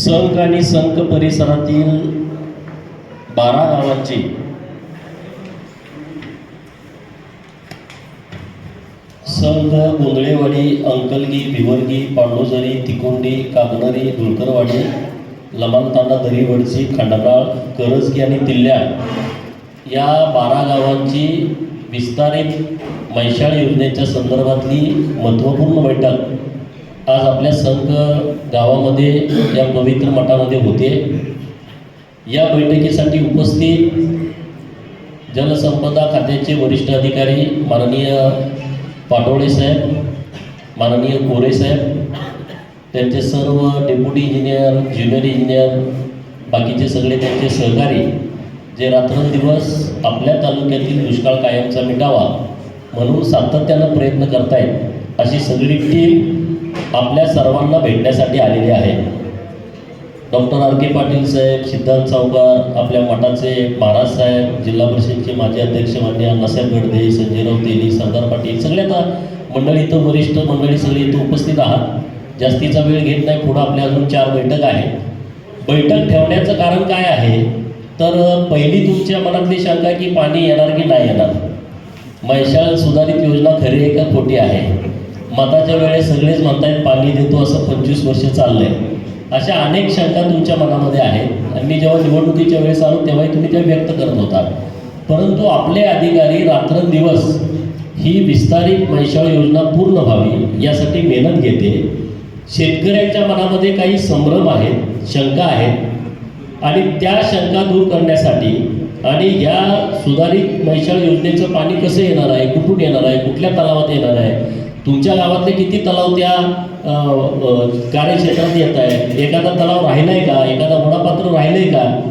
संक आणि संक परिसरातील बारा गावांची संघ गोंधळेवाडी अंकलगी भिवरगी पांडोजरी तिकोंडी कागनरी धुळकरवाडी लमानतांडा दरीवडची खंडाळा करजगी आणि तिल्ल्या या बारा गावांची विस्तारित मैशाळ योजनेच्या संदर्भातली महत्त्वपूर्ण बैठक आज आपल्या संघ गावामध्ये या पवित्र मठामध्ये होते. या बैठकीसाठी उपस्थित जलसंपदा खात्याचे वरिष्ठ अधिकारी माननीय पाटोळे साहेब माननीय कोरे साहेब त्यांचे सर्व डेप्युटी इंजिनियर ज्युनियर इंजिनियर बाकीचे सगळे त्यांचे सहकारी जे रात्रंदिवस आपल्या तालुक्यातील दुष्काळ कायमचा मिटावा म्हणून सातत्यानं प्रयत्न करतायत अशी सगळी टीम आपल्या सर्वांना भेटण्यासाठी आलेली आहे. डॉक्टर आर के पाटील साहेब सिद्धांत चौकार आपल्या मठाचे महाराज साहेब जिल्हा परिषदचे माजी अध्यक्ष मान्य नसेब गडदे संजयराव तेली सरदार पाटील सगळे आता मंडळी इथं वरिष्ठ मंडळी सगळे इथं उपस्थित आहात. जास्तीचा वेळ घेत नाही पुढं आपल्या अजून चार बैठक आहे बैठक ठेवण्याचं कारण काय आहे? तर पहिली तुमच्या मनातली शंका की पाणी येणार की नाही येणार? मैशाळ सुधारित योजना खरी आहे का खोटी आहे? मताच्या वेळेस सगळेच म्हणतायत पाणी देतो असं पंचवीस वर्ष चाललंय. अशा अनेक शंका तुमच्या मनामध्ये आहेत. आणि मी जेव्हा निवडणुकीच्या वेळेस आलो तेव्हाही तुम्ही त्या व्यक्त करत होता. परंतु आपले अधिकारी रात्रंदिवस ही विस्तारित मैशाळ योजना पूर्ण व्हावी यासाठी मेहनत घेते. शेतकऱ्यांच्या मनामध्ये काही संभ्रम आहेत शंका आहेत. आणि त्या शंका दूर करण्यासाठी आणि ह्या सुधारित मैशाळ योजनेचं पाणी कसं येणार आहे कुठून येणार आहे कुठल्या तलावात येणार आहे तुमच्या गावातले किती तलाव त्या कार्यक्षेत्रात येत आहेत? एखादा तलाव राहिला आहे का? एखादा मढपात्र राहिलं आहे का?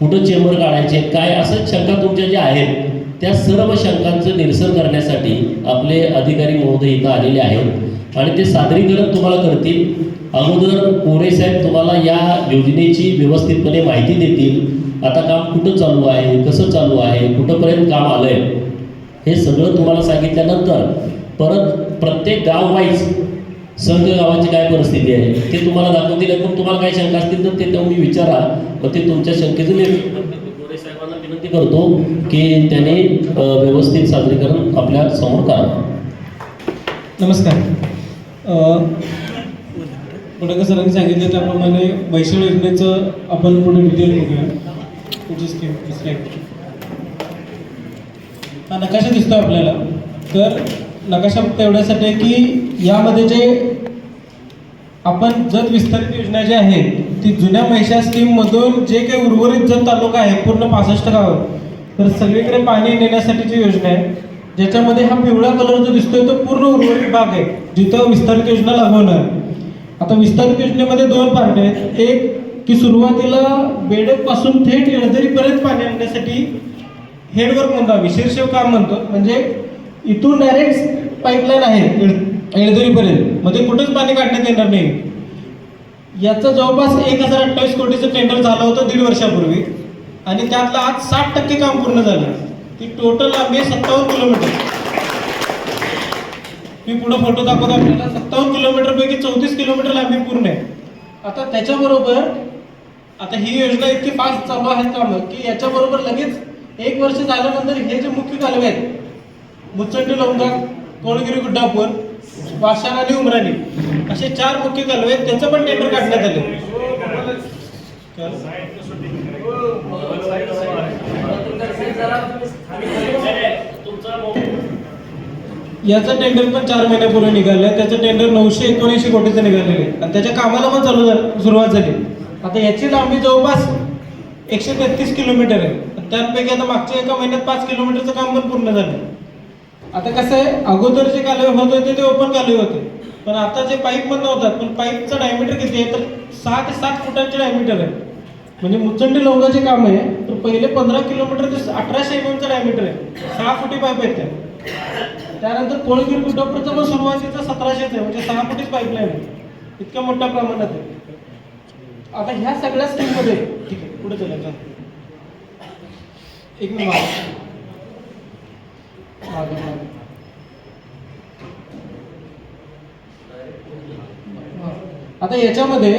कुठं चेंबर काढायचे? काय असं शंका तुमच्या ज्या आहेत त्या सर्व शंकांचं निरसन करण्यासाठी आपले अधिकारी महोदय इथं आलेले आहेत. आणि ते सादरीकरण तुम्हाला करतील. अगोदर कोरे साहेब तुम्हाला या योजनेची व्यवस्थितपणे माहिती देतील. आता काम कुठं चालू आहे? कसं चालू आहे? कुठंपर्यंत काम आलं आहे हे सगळं तुम्हाला सांगितल्यानंतर परत प्रत्येक गाव वाईज संघ गावाची काय परिस्थिती आहे? ते तुम्हाला दाखवतील पण तुम्हाला काय शंका असतील तर ते तुम्ही विचारा. मग ते तुमच्या शंकेचं निरसन गोरे साहेबांना विनंती करतो की त्याने व्यवस्थित सादरीकरण आपल्यासमोर करावं नमस्कार. अ, पुढे सरांनी सांगितलं त्याप्रमाणे वैशाळ योजनेचं आपण पुढे डिटेल बघूया. पुढची स्कीम स्लाईड हा नकाशा दिसतो आपल्याला. तर नकाशा फक्त एवढ्यासाठी आहे की यामध्ये जे आपण जत विस्तारित योजना जी आहे ती जुन्या महिषा स्कीममधून जे काही उर्वरित जत तालुका आहे पूर्ण पासष्ट गावं तर सगळीकडे पाणी नेण्यासाठी जी योजना आहे ज्याच्यामध्ये हा पिवळा कलर जो दिसतोय तो पूर्ण उर्वरित भाग आहे जिथं विस्तारित योजना लागवणार. आता विस्तारित योजनेमध्ये दोन पार्ट आहेत. एक की सुरुवातीला बेडकपासून थेट येळदरीपर्यंत पाणी आणण्यासाठी हेडवर्क म्हणतो आम्ही शीर्षक काम म्हणतो. म्हणजे इथून डायरेक्ट पाईपलाईन आहे येळदुरीपर्यंत येळदरीपर्यंत मध्ये कुठेच पाणी काढण्यात येणार नाही. याचं जवळपास एक हजार अठ्ठावीस कोटीचं टेंडर झालं होतं दीड वर्षापूर्वी. आणि त्यातलं आज साठ टक्के काम पूर्ण झालं. ती टोटल लांबी आहे सत्तावन्न किलोमीटर. मी पुढे फोटो दाखवतो आपल्याला. सत्तावन्न किलोमीटरपैकी चौतीस किलोमीटर लांबी पूर्ण आहे. आता त्याच्याबरोबर आता ही योजना इतकी फास्ट चालू आहेत कामं की याच्याबरोबर लगेच एक वर्ष झाल्यानंतर हे जे मुख्य कालवे आहेत मुचंडी लोंगा कोळगिरी गुड्डापूर वाशान आणि उमराणी. असे चार मुख्य कालवे आहेत त्याचं पण टेंडर काढण्यात आले. याचं टेंडर पण चार महिन्यापूर्वी निघालं त्याचं टेंडर नऊशे एकोणऐंशी कोटीचं निघालेलं आहे. आणि त्याच्या कामाला पण चालू झालं सुरुवात झाली. आता याची लांबी जवळपास एकशे तेहतीस किलोमीटर आहे. आणि त्यापैकी आता मागच्या एका महिन्यात पाच किलोमीटरचं काम पण पूर्ण झालं. आता कसं आहे अगोदर जे कालवे होत होते ते ओपन कालवे होते. पण आता जे पाईप मधनं होतात पण पाईपचं डायमीटर किती आहे? तर सहा ते सात फुटांचे डायमीटर आहे. म्हणजे मुचंडी लोंगाचे काम आहे तर पहिले पंधरा किलोमीटर ते अठराशे एम एमचं डायमीटर आहे. सहा फुटी पाईप आहेत त्या त्यानंतर कोळगीर गुड्डापूरचं पण सुरुवातीचं सतराशेच आहे म्हणजे सहा फुटीच पाईपलाईन आहे. इतक्या मोठ्या प्रमाणात आहे. आता ह्या सगळ्या स्कीममध्ये ठीक आहे पुढे चला. एक मिनिट. आता याच्यामध्ये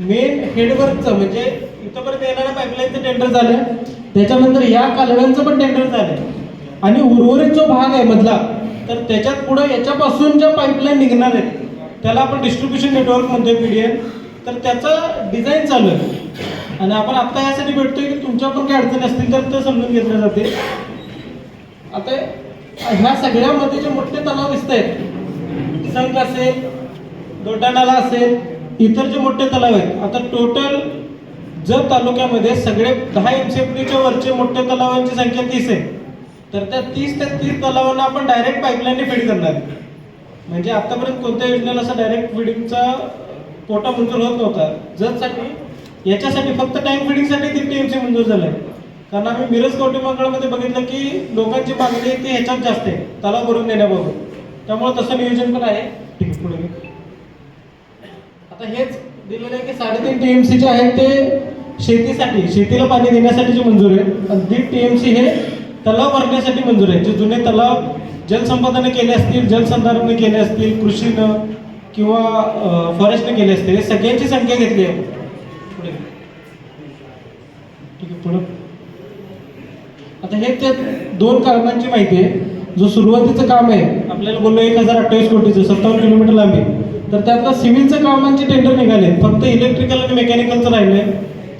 मेन हेडवर्कचं म्हणजे इथंपर्यंत येणाऱ्या पाईपलाईनचं टेंडर झालं त्याच्यानंतर या कालव्यांचं पण टेंडर झालं. आणि उर्वरित जो भाग आहे मधला तर त्याच्यात पुढे याच्यापासून ज्या पाईपलाईन निघणार आहेत त्याला आपण डिस्ट्रीब्युशन नेटवर्क म्हणतोय पीडीएन तर त्याचं डिझाईन चालू आहे. आणि आपण आत्ता यासाठी भेटतोय की तुमच्या पण काही अडचणी असतील तर ते समजून घेतलं जाते आता ह्या सगळ्यामध्ये जे मोठे तलाव दिसत आहेत संख असेल दोड्डानाला असेल इतर जे मोठे तलाव आहेत आता टोटल जर तालुक्यामध्ये सगळे दहा एम सी एफ वरचे मोठे तलावांची संख्या तीस आहे. तर त्या तीस ते तीस तलावांना आपण डायरेक्ट पाईपलाईनने फीड करणार म्हणजे आतापर्यंत कोणत्या योजनेला असं डायरेक्ट फिडिंगचा कोटा मंजूर होत नव्हता. जतसाठी याच्यासाठी फक्त टँक फिडिंगसाठी तीन टीएमसी मंजूर झालाय कारण आम्ही मिरज कवटे बघितलं की लोकांची मागणी आहे ती ह्याच्यात जास्त आहे तलाव भरून देण्याबाबत त्यामुळे तसं नियोजन पण आहे. ठीक आहे पुढे आता हेच दिलेलं आहे की साडेतीन टी एम सी जे आहेत ते शेतीसाठी शेतीला पाणी देण्यासाठी जे मंजूर आहे आणि दीड सी हे तलाव भरण्यासाठी मंजूर आहे जे जुने तलाव जलसंपदाने केले असतील जलसंधारणाने केले असतील कृषीनं किंवा फॉरेस्टने केले असतील हे सगळ्यांची संख्या घेतली आहे. पुढे ठीक आहे पुढं. आता हे त्या दोन कामांची माहिती आहे. जो सुरुवातीचं काम आहे आपल्याला बोललो एक हजार अठ्ठावीस कोटीचं सत्तावन्न किलोमीटर लांबी. तर त्यातलं सिव्हिलचं कामांचे टेंडर निघाले फक्त इलेक्ट्रिकल आणि मेकॅनिकलचं राहिलंय.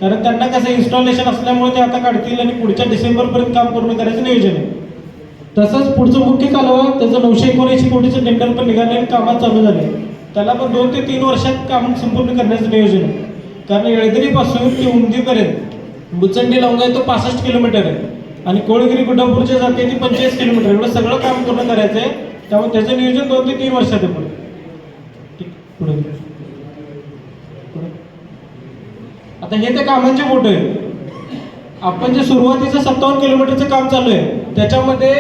कारण त्यांना कसं इन्स्टॉलेशन असल्यामुळे ते आता काढतील आणि पुढच्या डिसेंबरपर्यंत काम पूर्ण करायचं नियोजन आहे. तसंच पुढचं मुख्य कालवा त्याचं नऊशे एकोणऐंशी कोटीचं टेंडर पण निघाले आणि कामात चालू झाले त्याला पण दोन ते तीन वर्षात काम संपूर्ण करण्याचं नियोजन आहे. कारण येळदरीपासून ते उमदीपर्यंत बुचंडी लावून आहे तो पासष्ट किलोमीटर आहे. आणि कोळगिरी गुड्डापूरच्या जाते ती पंचेचाळीस किलोमीटर एवढं सगळं काम पूर्ण करायचं आहे त्यामुळे त्याचं नियोजन दोन ते तीन वर्षात आहे पुढे. ठीक पुढे. आता हे त्या कामांचे फोटो आहे आपण जे सुरुवातीचं सत्तावन्न किलोमीटरचं काम चालू आहे त्याच्यामध्ये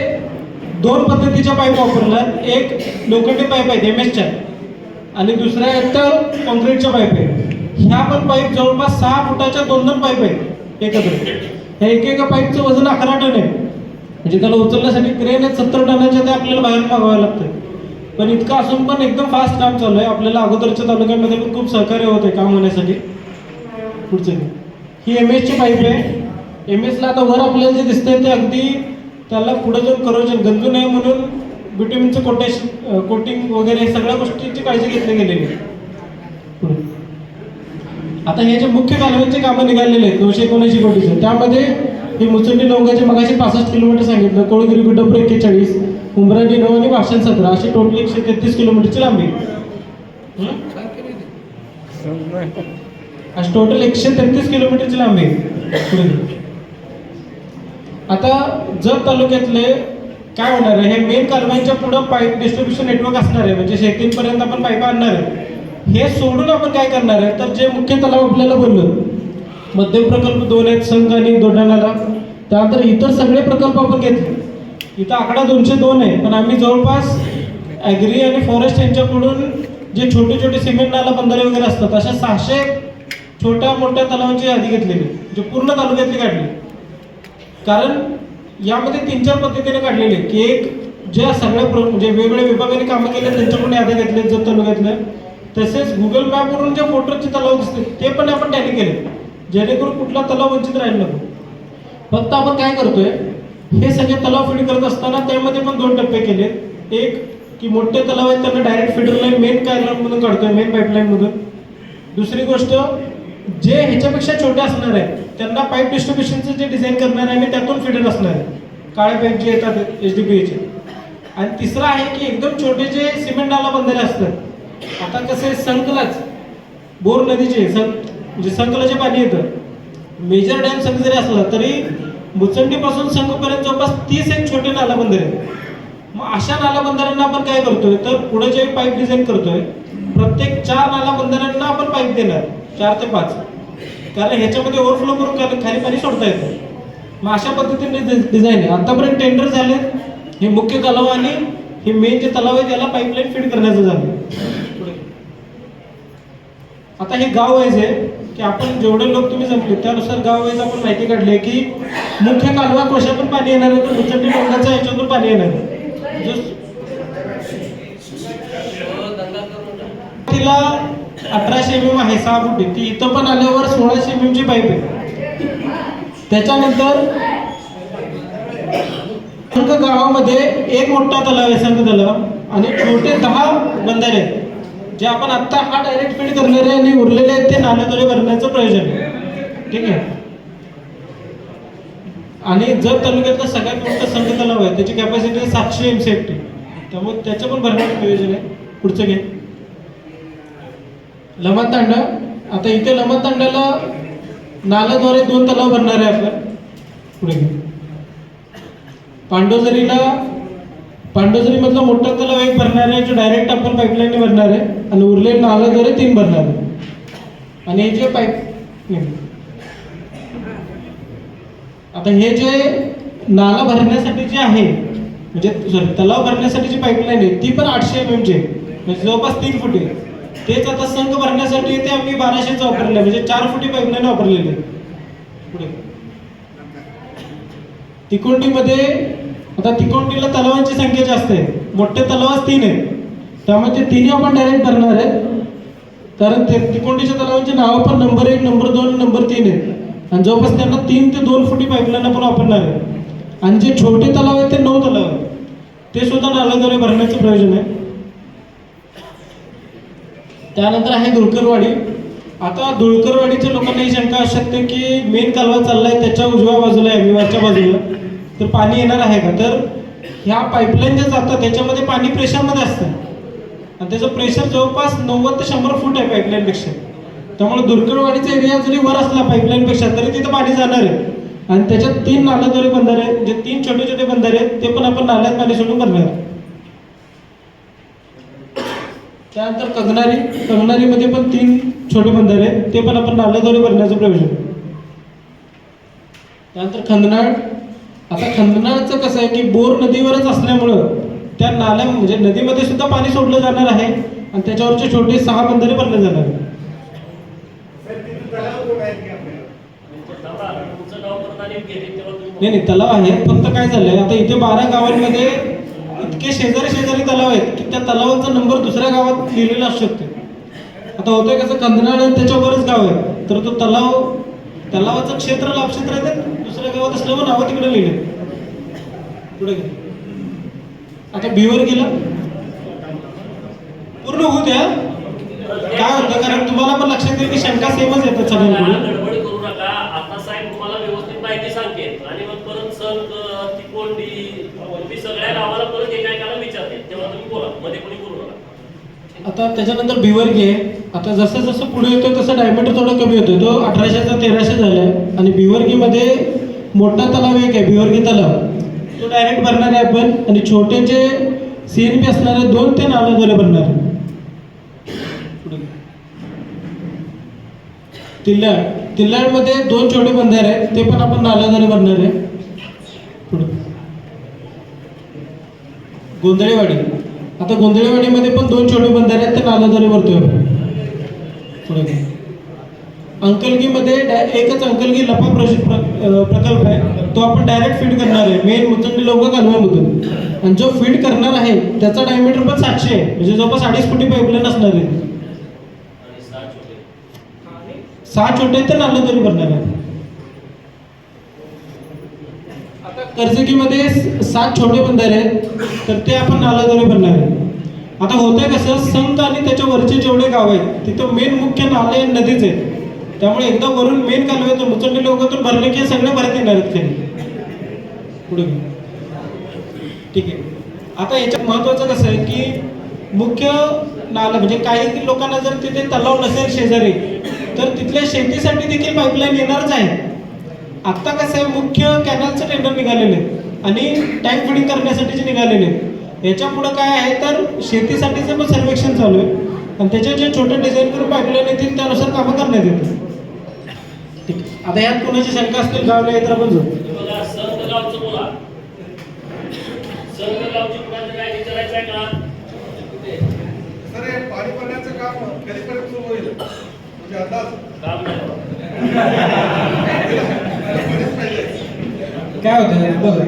दोन पद्धतीच्या पाईप वापरल्यात. एक लोखंडी पाईप आहेत एम एसच्या आणि दुसऱ्या आहेत तर कॉन्क्रीटच्या पाईप आहे ह्या पण पाईप जवळपास सहा फुटाच्या दोन दोन पाईप आहेत एकत्र. ह्या एक एका पाईपचं वजन अकरा टन आहे. म्हणजे त्याला उचलण्यासाठी क्रेन आहे सत्तर टनाच्या ते आपल्याला बाहेर मागवावं लागतं पण इतकं असून पण एकदम फास्ट काम चालू आहे. आपल्याला अगोदरच्या तालुक्यामध्ये पण खूप सहकार्य होते काम होण्यासाठी. पुढचं ही एम एसची पाईप आहे. एम एसला आता वर आपल्याला जे दिसतंय ते अगदी त्याला पुढे जाऊन करोजन गंजू नये म्हणून विटॅमिनचं कोटेशन कोटिंग वगैरे सगळ्या गोष्टींची काळजी घेतली गेलेली आहे. आता हे जे मुख्य कालव्यांचे कामं निघालेले आहेत दोनशे एकोणऐंशी कोटीचे त्यामध्ये हे मुसुंडी लोंगाचे मगाशी पासष्ट किलोमीटर सांगितलं कोळगिरी गुड्डपूर एक्केचाळीस उमराजी नऊ आणि वाशन सतरा अशी टोटल एकशे तेहतीस किलोमीटरची लांबी अशी टोटल एकशे तेहतीस किलोमीटरची लांबी आहे. आता जत तालुक्यातले काय होणार आहे? हे मेन कालव्यांच्या पुढं पाईप डिस्ट्रीब्युशन नेटवर्क असणार आहे म्हणजे शेतीपर्यंत आपण पाईप आणणार आहे. हे सोडून आपण काय करणार आहे? तर जे मुख्य तलाव आपल्याला बोललो मध्यम प्रकल्प दोन आहेत संघ आणि दोडानाला. त्यानंतर इतर सगळे प्रकल्प आपण घेतले. इथं आकडा दोनशे दोन आहे पण आम्ही जवळपास ॲग्री आणि फॉरेस्ट यांच्याकडून जे छोटे छोटे सिमेंट नाला बंधारे वगैरे असतात अशा सहाशे छोट्या मोठ्या तलावांची यादी घेतलेली जे पूर्ण तालुक्यातली काढली कारण यामध्ये तीन चार पद्धतीने काढलेले की एक ज्या सगळ्या प्र म्हणजे वेगवेगळ्या विभागाने कामं केले त्यांच्याकडून याद्या घेतल्या जर तालुक्यातल्या तसेच गुगल मॅपवरून जे मोटरचे तलाव दिसते ते पण आपण टॅली केले. जेणेकरून कुठला तलाव वंचित राहील नको. फक्त आपण काय करतोय हे सगळे तलाव फीड करत असताना त्यामध्ये पण दोन टप्पे केले. एक की मोठे तलाव आहेत त्यांना डायरेक्ट फीडर लाईन मेन मधून काढतोय मेन पाईपलाईन मधून. दुसरी गोष्ट जे ह्याच्यापेक्षा छोटे असणार आहे त्यांना पाईप डिस्ट्रीब्युशनचं जे डिझाईन करणार आहे आणि त्यातून फिडर असणार आहे. काळे पाईप जे येतात एच डी पी आणि तिसरं आहे की एकदम छोटे जे सिमेंट आला बंधारे असतात आता कसं आहे संकलाच. बोर नदीचे सं म्हणजे संकलाचे पाणी येतं. मेजर डॅम संघ जरी असला तरी मुचंडीपासून संघपर्यंत जवळपास तीस एक छोटे नाला आहेत. मग अशा नाला बंधाऱ्यांना आपण काय करतोय? तर पुढे जे पाईप डिझाईन करतोय प्रत्येक चार नाला बंधाऱ्यांना आपण पाईप देणार. चार ते पाच. कारण ह्याच्यामध्ये ओव्हरफ्लो करून खाली खाली पाणी सोडता येतं. मग अशा पद्धतीने डिझाईन आहे. आतापर्यंत टेंडर झाले हे मुख्य तलाव आणि हे मेन जे तलाव आहे त्याला पाईपलाईन फिट करण्याचं झालं. आता हे गाव वाईज आहे की आपण जेवढे लोक तुम्ही जमले त्यानुसार गाव वाईज आपण माहिती काढली आहे की मुख्य कालवा कोशातून पाणी येणार आहे तर उचंडी डोंगराच्या याच्यातून पाणी येणार आहे. जो तिला अठराशे एम एम आहे सहा फुटी. ती इथं पण आल्यावर सोळाशे एम ची पाईप आहे. त्याच्यानंतर गावामध्ये एक मोठा तलाव आहे संघ तलाव आणि छोटे दहा बंधारे आहेत. जे आपण आत्ता हा डायरेक्ट फीड करणारे आणि उरलेले आहेत ते नाण्याद्वारे भरण्याचं प्रयोजन आहे. ठीक आहे? आणि जर तालुक्यातला सगळ्यात मोठा संघ तलाव आहे त्याची कॅपॅसिटी सातशे एम सी एफ टी त्यामुळे त्याचं पण भरण्याचं प्रयोजन आहे. पुढचं घे. लमत तांडा. आता इथे लमण तांड्याला नाल्याद्वारे दोन तलाव भरणार आहे आपण पुढे घे. पांडोजरीला पांडोजरीमधला मोठा तलाव एक भरणार आहे जो डायरेक्ट आपण पाईपलाईनने भरणार आहे. आणि उरलेले नालाद्वारे तीन भरणार आहे. आणि हे जे पाईप आता हे जे नाला भरण्यासाठी जे आहे म्हणजे सॉरी तलाव भरण्यासाठी जी पाईपलाईन आहे ती पण आठशे एम एमची म्हणजे जवळपास तीन फुटी आहे. तेच आता संघ भरण्यासाठी ते आम्ही बाराशेच वापरले म्हणजे चार फुटी पाईपलाईन वापरलेली पुढे. तिकोंडीमध्ये आता तिकोंडीला तलावांची संख्या जास्त आहे. मोठे तलावच तीन आहेत त्यामुळे ते तिन्ही आपण डायरेक्ट भरणार आहे. कारण ते तिकोंडीच्या तलावांची नावं पण नंबर एक नंबर दोन नंबर तीन आहेत आणि जवळपास त्यांना तीन ते दोन फुटी पाईपलाईन आपण वापरणार आहे. आणि जे छोटे तलाव आहेत ते नऊ तलाव आहेत. ते सुद्धा नाल्याद्वारे भरण्याचं प्रयोजन आहे. त्यानंतर आहे दुळकरवाडी आता दुळकरवाडीच्या लोकांना ही शंका असू शकते की मेन कालवा चाललाय त्याच्या उजव्या बाजूला आहे विवाच्या बाजूला. तर पाणी येणार आहे का? तर ह्या पाईपलाईन ज्या जातात त्याच्यामध्ये पाणी प्रेशरमध्ये असतं. आणि त्याचं प्रेशर जवळपास नव्वद ते शंभर फूट आहे पाईपलाईनपेक्षा त्यामुळे दुर्गडवाडीचा एरिया जरी वर असला पाईपलाईनपेक्षा तरी तिथं पाणी जाणार आहे. आणि त्याच्यात तीन नालाद्वारे बंधारे आहेत जे तीन छोटे छोटे बंधारे आहेत ते पण आपण नाल्यात पाणी सोडून भरणार आहे. त्यानंतर कंगनारी कंगनारीमध्ये पण तीन छोटे बंधारे आहेत ते पण आपण नाल्याद्वारे भरण्याचं प्रयोजन त्यानंतर खंदनाळ आता खंदनाळचं कसं आहे की बोर नदीवरच असल्यामुळं त्या नाल्या म्हणजे नदीमध्ये सुद्धा पाणी सोडलं जाणार आहे आणि त्याच्यावरचे छोटे सहा बंधारे भरले जाणार आहेत. नाही नाही तलाव आहे. फक्त काय झालंय आता इथे बारा गावांमध्ये इतके शेजारी शेजारी तलाव आहेत की त्या तलावाचा नंबर दुसऱ्या गावात लिहिलेला असू शकतो. आता होतंय कसं कंदनाळ आणि त्याच्यावरच गाव आहे. तर तो तलाव तलावाचं क्षेत्र लाभक्षेत्र आहे ते. दुसऱ्या गावात असल्यामुळे नावं तिकडे लिहिले. पुढे घे. आता बिवर गेला. पूर्ण होऊ द्या. काय होतं? कारण तुम्हाला पण लक्षात येईल की शंका सेमच येतात जरा सगळ्यांकडून गडबड करू नका. आता साहेब तुम्हाला व्यवस्थित माहिती सांगते आणि मग परत सण तिकोंडी मी सगळ्या गावाला परत एकाएकाला विचारते तेव्हा तुम्ही बोला. मध्ये कोणी बोलू नका. आता त्याच्यानंतर बिवर्गी आहे आता जसं जसं पुढे येतो तसं डायमीटर थोडं कमी होतो तो अठराशेचा तेराशे झाला आहे आणि बिवर्गीमध्ये मोठा तलाव एक आहे बिवर्गी तलाव. तो डायरेक्ट भरणार आहे आपण. आणि छोटे जे सी एन पी असणारे दोन ते नाल्याद्वारे भरणार. आहे तिल्लाडमध्ये दोन छोटे बंधारे आहेत. ते पण आपण नाल्याद्वारे भरणार आहे. पुढे. गोंधळेवाडी. आता गोंधळेवाडीमध्ये पण दोन छोटे बंधारे आहेत. ते नाल्याद्वारे भरतोय आपण. पुढे अंकलगीमध्ये डाय एकच अंकलगी लपा प्रोजेक्ट प्र- प्रकल्प आहे. तो आपण डायरेक्ट फीड करणार आहे. मेन मुचंडी लोक कालव्यामधून आणि जो फीड करणार आहे त्याचा डायमीटर पण सातशे आहे. म्हणजे जवळपास अडीच फुटी पाईपलाईन असणार आहे. सहा छोटे तर छोटे तरी भरणार आहे. कर्जकीमध्ये सात छोटे बंधारे आहेत. तर ते आपण नाल्याद्वारे भरणार आहे. आता होतंय कसं संत आणि त्याच्या वरचे जेवढे गाव आहेत तिथं मेन मुख्य नाले नदीच आहेत. त्यामुळे एकदा वरून मेन कालव्यातून मुचंडी लोकातून भरले की सगळे भरत येणार आहेत पुढे ठीक आहे. आता याच्यात महत्वाचं कसं आहे की मुख्य नाला म्हणजे काही लोकांना जर तिथे तलाव नसेल शेजारी तर तिथल्या शेतीसाठी देखील पाईपलाईन येणारच आहे. आत्ता कसं आहे मुख्य कॅनलचं टेंडर निघालेले आहे. आणि टँक फिडिंग करण्यासाठीचे निघालेले आहे याच्या पुढं काय आहे तर शेतीसाठीचं पण सर्वेक्षण चालू आहे. आणि त्याचे जे छोटे डिझाईन करून पाईपलाईन येतील त्यानुसार कामं करण्यात येतील. ठीक आहे. आता यात कोणाची शंका असतील गावला येत आपण जाऊ. पाणी पाण्याचं काम कधीपर्यंत सुरू होईल? म्हणजे अंदाज काय होतं? बघा.